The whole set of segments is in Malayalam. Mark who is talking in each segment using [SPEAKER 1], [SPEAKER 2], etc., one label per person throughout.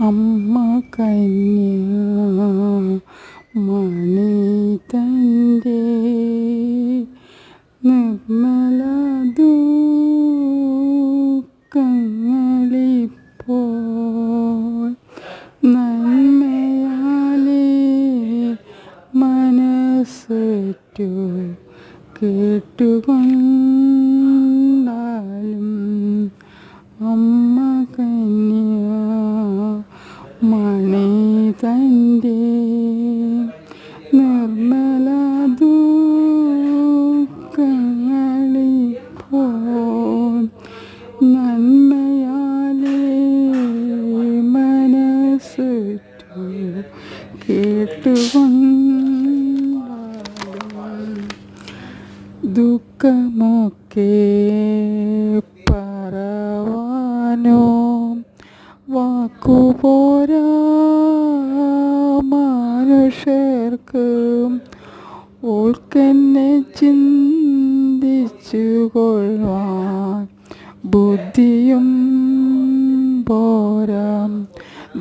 [SPEAKER 1] അമ്മ കന്യ മണി തന്റെ നിർമ്മല ദൂക്കങ്ങളിപ്പോൾ നന്മയാലേ മനസ്സേറ്റു കേട്ടുകൊണ്ടാലും അമ്മ കന്യ മണി തന്റെ നിർമ്മല ദുഃഖങ്ങളിപ്പോൾ നന്മയാലേ മനസ്സു കേട്ടുകൊണ്ടാലും ദുഃഖമൊക്കെ പറവാനോ വാക്കുപോരാ മനുഷ്യർക്ക് ഓൾക്കെന്നെ ചിന്തിച്ചു കൊള്ളുവാൻ ബുദ്ധിയും പോരാ.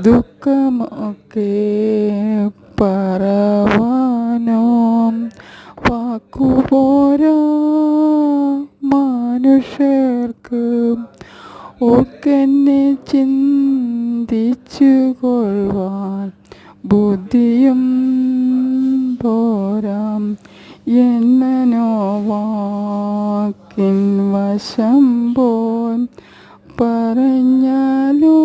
[SPEAKER 1] ദുഃഖമൊക്കെ പറവാനോ. വാക്കുപോരാ മനുഷ്യർക്ക് ഓക്കെന്നെ ചിന്തിച്ചു കൊള്ളുവാൻ ബുദ്ധിയും പോരാം. എന്നനോ വാക്കിൻ വശം പോൻ പറഞ്ഞാലോ